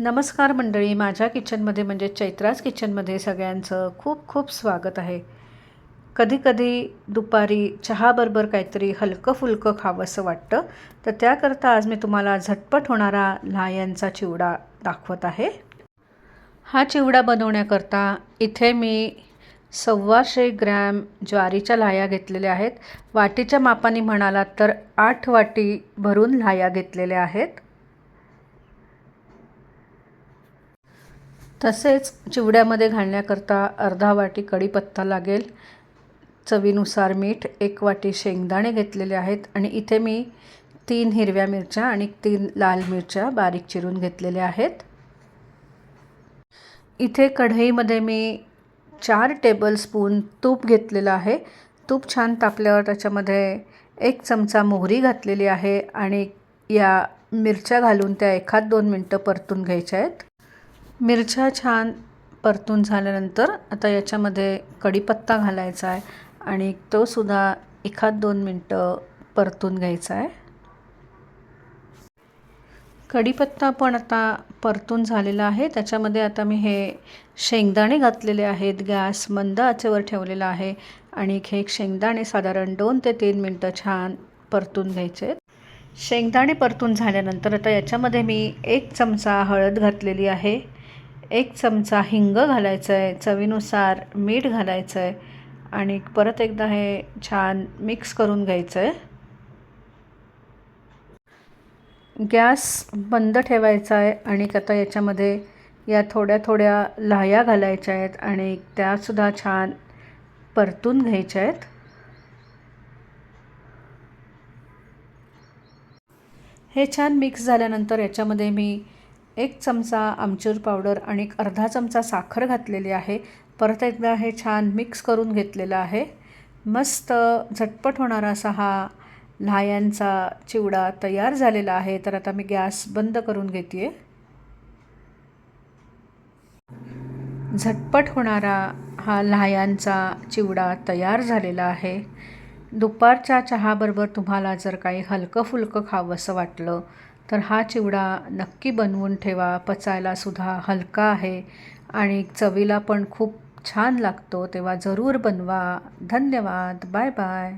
नमस्कार मंडळी माझ्या किचनमध्ये म्हणजे चैत्राज किचनमध्ये सगळ्यांचं खूप खूप स्वागत आहे. कधीकधी दुपारी चहाबरोबर काहीतरी हलकं फुलकं खावंसं वाटतं तर त्याकरता आज मी तुम्हाला झटपट होणारा लायांचा चिवडा दाखवत आहे. हा चिवडा बनवण्याकरता इथे मी सव्वाशे ग्रॅम ज्वारीच्या लाह्या घेतलेल्या आहेत. वाटीच्या मापाने म्हणालात तर आठ वाटी भरून लाह्या घेतलेल्या आहेत. तसेच चिवड्यामध्ये घालण्याकरता अर्धा वाटी कढीपत्ता लागेल. चवीनुसार मीठ एक वाटी शेंगदाणे घेतलेले आहेत आणि इथे मी तीन हिरव्या मिरच्या आणि तीन लाल मिरच्या बारीक चिरून घेतलेल्या आहेत. इथे कढईमध्ये मी चार टेबलस्पून तूप घेतलेलं आहे. तूप छान तापल्यावर त्याच्यामध्ये एक चमचा मोहरी घातलेली आहे आणि या मिरच्या घालून त्या एखाद दोन मिनटं परतून घ्यायच्या आहेत. मिरच्या छान परतून झाल्यानंतर आता याच्यामध्ये कढीपत्ता घालायचा आहे आणि तो सुद्धा एखाद दोन मिनटं परतून घ्यायचा आहे. कढीपत्ता पण आता परतून झालेला आहे. त्याच्यामध्ये आता मी हे शेंगदाणे घातलेले आहेत. गॅस मंद आचेवर ठेवलेला आहे आणि हे शेंगदाणे साधारण दोन ते तीन मिनटं छान परतून घ्यायचे आहेत. शेंगदाणे परतून झाल्यानंतर आता याच्यामध्ये मी एक चमचा हळद घातलेली आहे. एक चमचा हिंग घालायचं आहे चवीनुसार मीठ घालायचं आहे आणि परत एकदा हे छान मिक्स करून घ्यायचं आहे गॅस बंद ठेवायचा आहे आणि आता याच्यामध्ये या थोड्या थोड्या लाह्या घालायच्या आहेत आणि त्यासुद्धा छान परतून घ्यायच्या आहेत हे छान मिक्स झाल्यानंतर याच्यामध्ये मी एक चमचा आमचूर पावडर आणि एक अर्धा चमचा साखर घातलेली आहे. परत एकदा हे छान मिक्स करून घेतलेलं आहे. मस्त झटपट होणारा असा हा लाह्यांचा चिवडा तयार झालेला आहे. तर आता मी गॅस बंद करून घेते झटपट होणारा हा लाह्यांचा चिवडा तयार झालेला आहे. दुपारच्या चहाबरोबर तुम्हाला जर काही हलकं फुलकं खावंसं वाटलं तर हा चिवडा नक्की बनवून ठेवा. पचायलासुद्धा हलका आहे आणि चवीला पण खूप छान लागतो. तेव्हा जरूर बनवा. धन्यवाद. Bye bye.